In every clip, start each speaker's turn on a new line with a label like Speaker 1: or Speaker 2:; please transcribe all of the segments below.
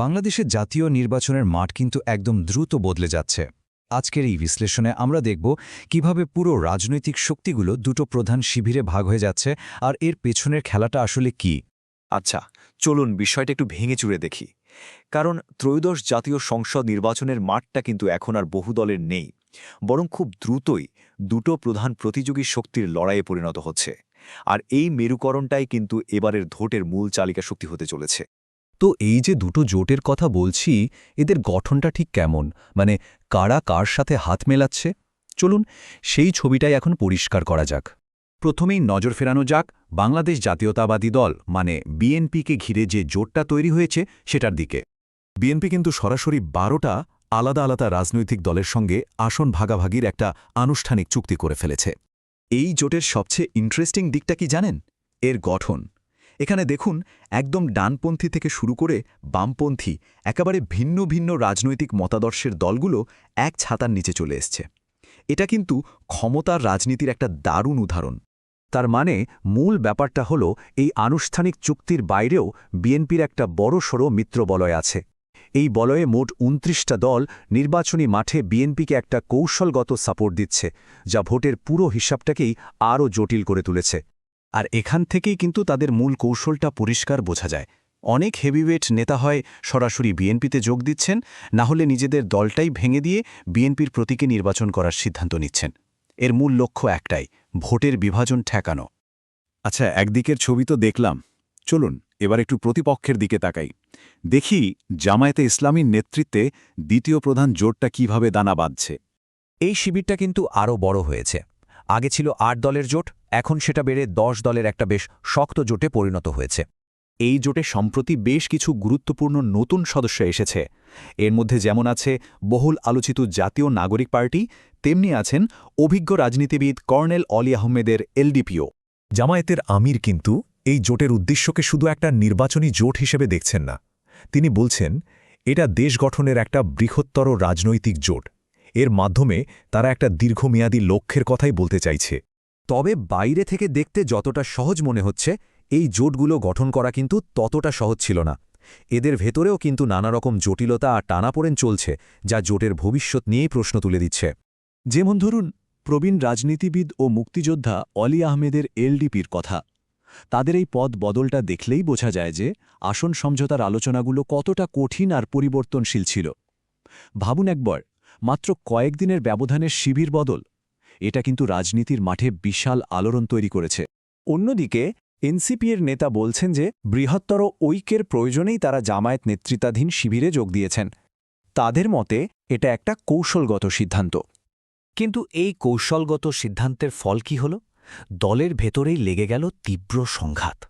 Speaker 1: বাংলাদেশের জাতীয় নির্বাচনের মাঠ কিন্তু একদম দ্রুত বদলে যাচ্ছে। আজকের এই বিশ্লেষণে আমরা দেখব কীভাবে পুরো রাজনৈতিক শক্তিগুলো দুটো প্রধান শিবিরে ভাগ হয়ে যাচ্ছে আর এর পেছনের খেলাটা আসলে কি।
Speaker 2: আচ্ছা চলুন বিষয়টা একটু ভেঙে চুরে দেখি। কারণ ত্রয়োদশ জাতীয় সংসদ নির্বাচনের মাঠটা কিন্তু এখন আর বহু দলের নেই, বরং খুব দ্রুতই দুটো প্রধান প্রতিযোগী শক্তির লড়াইয়ে পরিণত হচ্ছে। আর এই মেরুকরণটাই কিন্তু এবারের ভোটের মূল চালিকা শক্তি হতে চলেছে।
Speaker 3: তো এই যে দুটো জোটের কথা বলছি, এদের গঠনটা ঠিক কেমন? মানে কারা কার সাথে হাত মেলাচ্ছে? চলুন, সেই ছবিটাই এখন পরিষ্কার করা যাক।
Speaker 4: প্রথমেই নজর ফেরানো যাক বাংলাদেশ জাতীয়তাবাদী দল মানে বিএনপিকে ঘিরে যে জোটটা তৈরি হয়েছে সেটার দিকে। বিএনপি কিন্তু সরাসরি বারোটা আলাদা আলাদা রাজনৈতিক দলের সঙ্গে আসন ভাগাভাগির একটা আনুষ্ঠানিক চুক্তি করে ফেলেছে। এই জোটের সবচেয়ে ইন্টারেস্টিং দিকটা কি জানেন? এর গঠন। এখানে দেখুন, একদম ডানপন্থী থেকে শুরু করে বামপন্থী, একেবারে ভিন্ন ভিন্ন রাজনৈতিক মতাদর্শের দলগুলো এক ছাতার নিচে চলে এসছে। এটা কিন্তু ক্ষমতার রাজনীতির একটা দারুণ উদাহরণ। তার মানে মূল ব্যাপারটা হল এই আনুষ্ঠানিক চুক্তির বাইরেও বিএনপির একটা বড়সড় মিত্রবলয় আছে। এই বলয়ে মোট উনত্রিশটা দল নির্বাচনী মাঠে বিএনপিকে একটা কৌশলগত সাপোর্ট দিচ্ছে, যা ভোটের পুরো হিসাবটাকেই আরও জটিল করে তুলেছে। আর এখান থেকেই কিন্তু তাদের মূল কৌশলটা পরিষ্কার বোঝা যায়। অনেক হেভিওয়েট নেতা হয় সরাসরি বিএনপিতে যোগ দিচ্ছেন, না হলে নিজেদের দলটাই ভেঙে দিয়ে বিএনপির প্রতীকে নির্বাচন করার সিদ্ধান্ত নিচ্ছেন। এর মূল লক্ষ্য একটাই, ভোটের বিভাজন ঠেকানো। আচ্ছা একদিকের ছবি তো দেখলাম। চলুন, এবার একটু প্রতিপক্ষের দিকে তাকাই। দেখি জামায়াতে ইসলামীর নেতৃত্বে দ্বিতীয় প্রধান জোটটা কীভাবে দানা বাঁধছে।
Speaker 3: এই শিবিরটা কিন্তু আরও বড় হয়েছে। আগে ছিল আট দলের জোট, এখন সেটা বেড়ে দশ দলের একটা বেশ শক্ত জোটে পরিণত হয়েছে।
Speaker 4: এই জোটে সম্প্রতি বেশ কিছু গুরুত্বপূর্ণ নতুন সদস্য এসেছে। এর মধ্যে যেমন আছে বহুল আলোচিত জাতীয় নাগরিক পার্টি, তেমনি আছেন অভিজ্ঞ রাজনীতিবিদ কর্নেল অলি আহমেদের এলডিপিও।
Speaker 5: জামায়াতের আমির কিন্তু এই জোটের উদ্দেশ্যকে শুধু একটা নির্বাচনী জোট হিসেবে দেখছেন না। তিনি বলছেন, এটা দেশ গঠনের একটা বৃহত্তর রাজনৈতিক জোট। এর মাধ্যমে তারা একটা দীর্ঘমেয়াদী লক্ষ্যের কথাই বলতে চাইছে।
Speaker 3: তবে বাইরে থেকে দেখতে যতটা সহজ মনে হচ্ছে, এই জোটগুলো গঠন করা কিন্তু ততটা সহজ ছিল না। এদের ভেতরেও কিন্তু নানা রকম জটিলতা আর টানাপোড়েন চলছে, যা জোটের ভবিষ্যৎ নিয়েই প্রশ্ন তুলে দিচ্ছে।
Speaker 4: যেমন ধরুন, প্রবীণ রাজনীতিবিদ ও মুক্তিযোদ্ধা অলি আহমেদের এলডিপির কথা। তাদের এই পদ বদলটা দেখলেই বোঝা যায় যে আসন সমঝোতার আলোচনাগুলো কতটা কঠিন আর পরিবর্তনশীল ছিল। ভাবুন একবার মাত্র কয়েকদিনের ব্যবধানের শিবির বদল। এটা কিন্তু রাজনীতির মাঠে বিশাল আলোড়ন তৈরি করেছে। অন্যদিকে এনসিপির নেতা বলছেন যে, বৃহত্তর ঐক্যের প্রয়োজনেই তারা জামায়াত নেতৃত্বাধীন শিবিরে যোগ দিয়েছেন। তাদের মতে, এটা একটা কৌশলগত সিদ্ধান্ত।
Speaker 3: কিন্তু এই কৌশলগত সিদ্ধান্তের ফল কি হল? দলের ভেতরেই লেগে গেল তীব্র সংঘাত।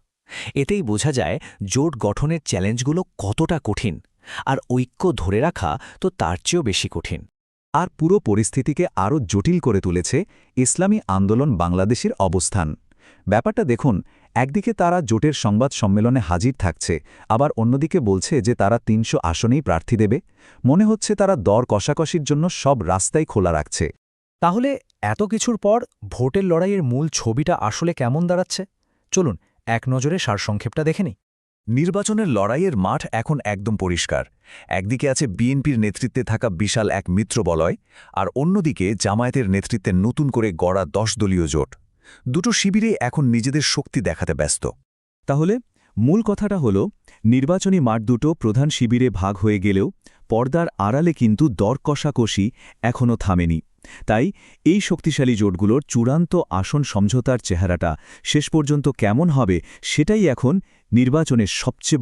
Speaker 3: এতেই বোঝা যায়, জোট গঠনের চ্যালেঞ্জগুলো কতটা কঠিন, আর ঐক্য ধরে রাখা তো তার চেয়েও বেশি কঠিন।
Speaker 4: আর পুরো পরিস্থিতিকে আরও জটিল করে তুলেছে ইসলামী আন্দোলন বাংলাদেশের অবস্থান। ব্যাপারটা দেখুন, একদিকে তারা জোটের সংবাদ সম্মেলনে হাজির থাকছে, আবার অন্যদিকে বলছে যে তারা তিনশো আসনেই প্রার্থী দেবে। মনে হচ্ছে তারা দর কষাকষির জন্য সব রাস্তাই খোলা রাখছে।
Speaker 3: তাহলে এত কিছুর পর ভোটের লড়াইয়ের মূল ছবিটা আসলে কেমন দাঁড়াচ্ছে? চলুন, এক নজরে সারসংক্ষেপটা দেখে নিই।
Speaker 4: নির্বাচনের লড়াইয়ের মাঠ এখন একদম পরিষ্কার। একদিকে আছে বিএনপির নেতৃত্বে থাকা বিশাল এক মিত্রবলয় আর অন্যদিকে জামায়াতের নেতৃত্বে নতুন করে গড়া দশ দলীয় জোট। দুটো শিবিরে এখন নিজেদের শক্তি দেখাতে ব্যস্ত। তাহলে, মূল কথাটা হল, নির্বাচনী মাঠ দুটো প্রধান শিবিরে ভাগ হয়ে গেলেও পর্দার আড়ালে কিন্তু দর কষাকষি এখনও থামেনি। তাই এই শক্তিশালী জোটগুলোর চূড়ান্ত আসন সমঝোতার চেহারাটা শেষ পর্যন্ত কেমন হবে সেটাই এখন নির্বাচনের সবচেয়ে